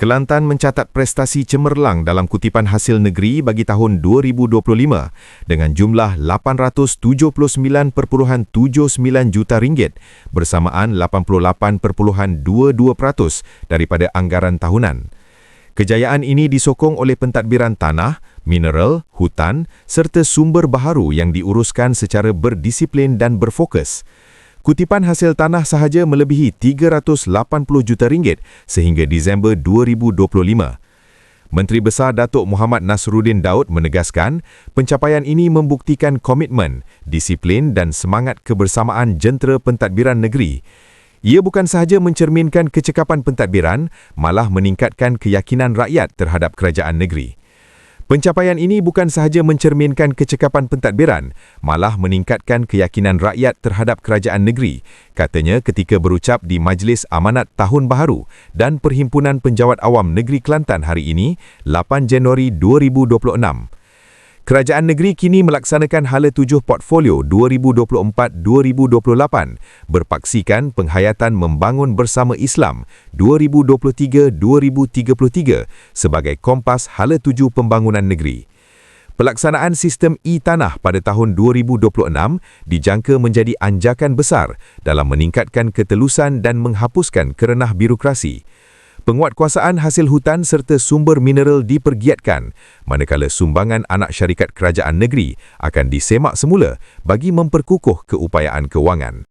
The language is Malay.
Kelantan mencatat prestasi cemerlang dalam kutipan hasil negeri bagi tahun 2025 dengan jumlah 879.79 juta ringgit bersamaan 88.22% daripada anggaran tahunan. Kejayaan ini disokong oleh pentadbiran tanah, mineral, hutan serta sumber baharu yang diuruskan secara berdisiplin dan berfokus. Kutipan hasil tanah sahaja melebihi 380 juta ringgit sehingga Disember 2025. Menteri Besar Datuk Muhammad Nasruddin Daud menegaskan pencapaian ini membuktikan komitmen, disiplin dan semangat kebersamaan jentera pentadbiran negeri. Ia bukan sahaja mencerminkan kecekapan pentadbiran, malah meningkatkan keyakinan rakyat terhadap kerajaan negeri. Pencapaian ini bukan sahaja mencerminkan kecekapan pentadbiran, malah meningkatkan keyakinan rakyat terhadap kerajaan negeri, katanya ketika berucap di Majlis Amanat Tahun Baharu dan Perhimpunan Penjawat Awam Negeri Kelantan hari ini, 8 Januari 2026. Kerajaan negeri kini melaksanakan hala tujuh portfolio 2024-2028 berpaksikan penghayatan membangun bersama Islam 2023-2033 sebagai kompas hala tujuh pembangunan negeri. Pelaksanaan sistem e-tanah pada tahun 2026 dijangka menjadi anjakan besar dalam meningkatkan ketelusan dan menghapuskan kerenah birokrasi penguatkuasaan hasil hutan serta sumber mineral dipergiatkan, manakala sumbangan anak syarikat kerajaan negeri akan disemak semula bagi memperkukuh keupayaan kewangan.